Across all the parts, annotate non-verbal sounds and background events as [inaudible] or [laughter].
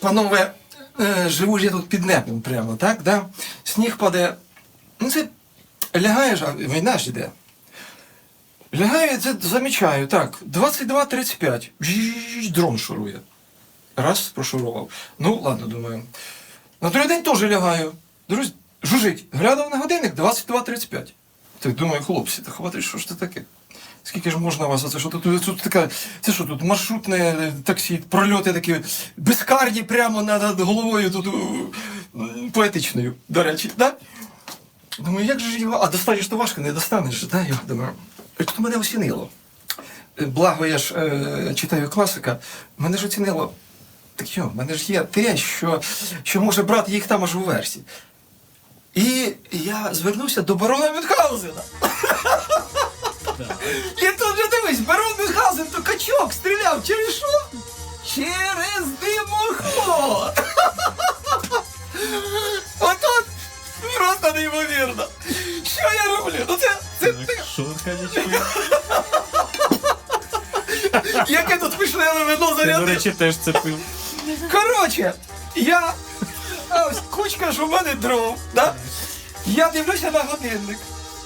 панове, е, живу ж я тут під небом прямо, так? Да? Сніг паде. Ну це лягаєш, а війна ж іде. Лягаю, це замічаю, так, 22.35. Дрон шурує. Раз, прошурував. Ну, ладно, думаю. На другий день теж лягаю. Друзі, жужить. Глянув на годинник 22.35. Так думаю, хлопці, та хватить, що ж це таке? Скільки ж можна вас? Оце що тут, тут така, це що тут маршрутне е, таксі, прольоти такі безкарні прямо над головою тут поетичною, до речі, да? Думаю, як же ж його. А достанеш то важко, не достанеш, да? його думаю. Тут мене осінило. Е, Благо, я ж е, читаю класика, мене ж оцінило. Так йо, мене ж є те, що, що може брати їх там аж у версі. І я звернувся до барона Мюнхгаузена. І тут же дивись, барон Мюнхгаузен то качок стріляв через що? Через димоход. Отут просто неймовірно. Що я роблю? Ну це, це, це Що конячки? яке тут вишневе вино Ти, до речі, теж це пив. Коротше, я. А ось кучка ж у мене дров, да? Я дивлюся на годинник.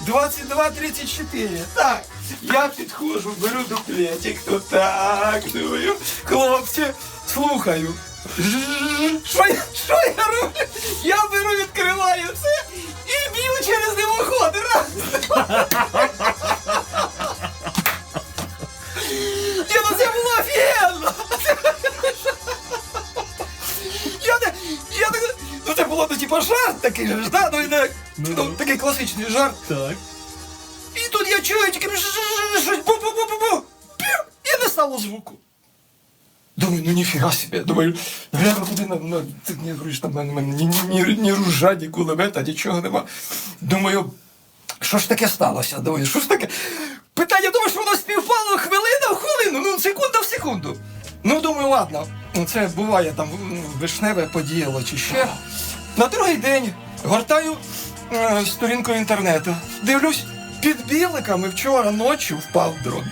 22.34. Так. Я підходжу, беру дуплетик, то так, думаю. Хлопці, слухаю. Що я, що я роблю? Я беру, відкриваю це і б'ю через димоход. Раз. Такий же ж, да? Ну, і не, ну, такий класичний жарт. Так. І тут я чую тільки щось бу-бу-бу-бу-бу. Пів, І не стало звуку. Думаю, ну ніфіга собі. Думаю, гляну туди на, на ти не говориш, там мене ні, ні, ні, ні ружа, ні кулемета, нічого нема. Думаю, що ж таке сталося? Думаю, що ж таке? Питання, думаю, що воно співпало хвилина в хвилину, ну секунда в секунду. Ну, думаю, ладно, ну, це буває там ну, вишневе подіяло чи ще. На другий день гортаю е, сторінку інтернету. Дивлюсь, під біликами вчора ночі впав дрон.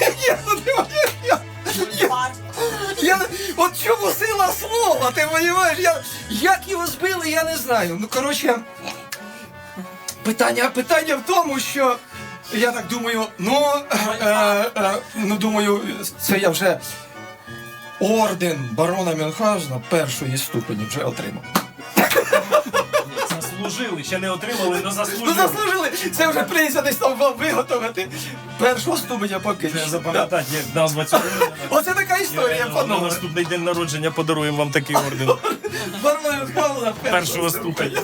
[laughs] Я, я, я, я, от чому сила слова, ти розумієш? Я, як його збили, я не знаю. Ну, коротше, питання, питання в тому, що я так думаю, ну, е, е, ну думаю, це я вже орден барона Мюнхгаузена першої ступені вже отримав. Заслужили, ще не отримали, але Ну заслужили. заслужили! Це вже прийся десь там вам виготовити. Першого ступеня поки що. запам'ятати, як назва цього. Оце така історія, На наступний день народження подаруємо вам такий орден Барона Мюнхгаузена першого ступеня.